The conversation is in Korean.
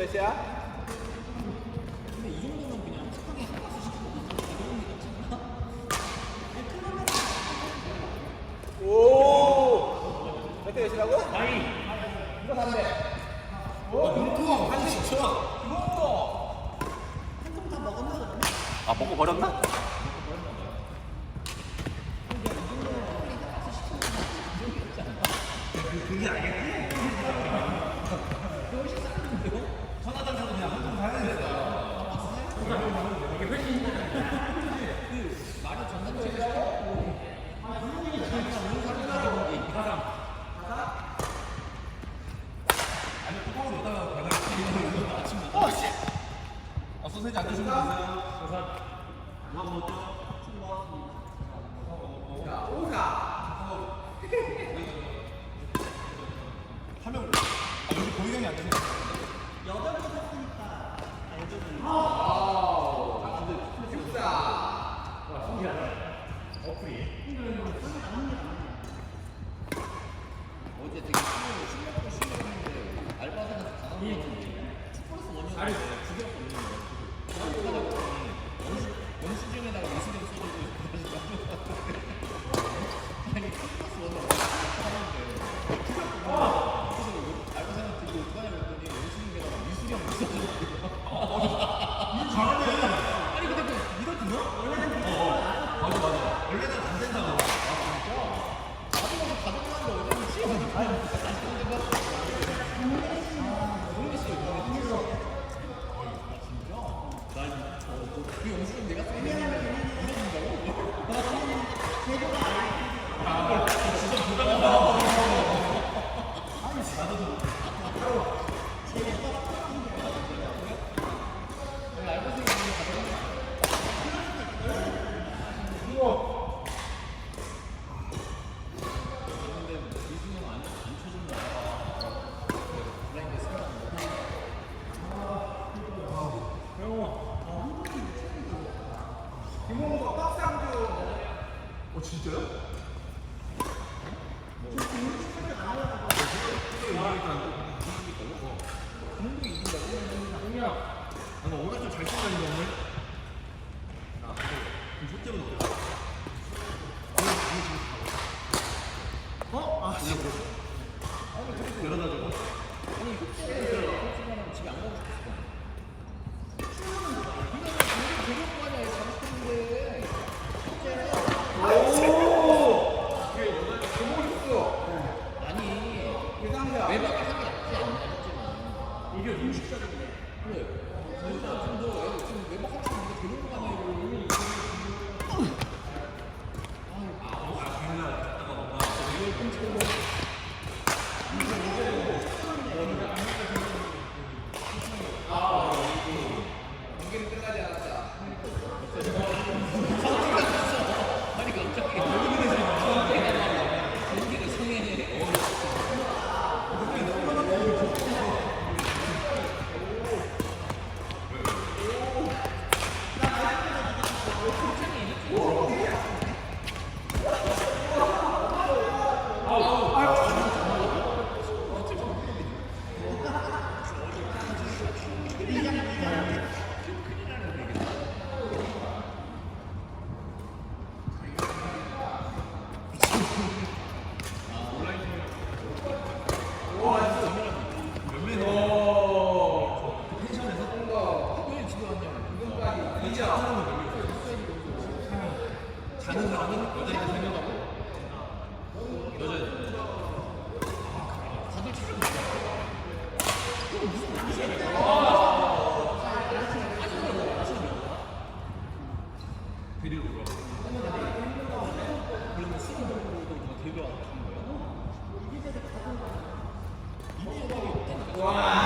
몇이야? 근데 정도면 그냥 오! 몇대 몇이라고? 아이! 이거 반대. 오! 눈통! 한 대씩 쳐! 이거! 한통다 먹었나 아 먹고 버렸나? 그게 아니야. 어제 되게 신경 신경 쓰고 신경 했는데 알바생한테 당한 거 같은데. 축구로서 원형. 이 옷은 내가 쏘는 이런 거야? 어, 진짜요? 아, 이거. 경기는 끝나지 가는 사람은 여자인 생각하고 아, 여자 다들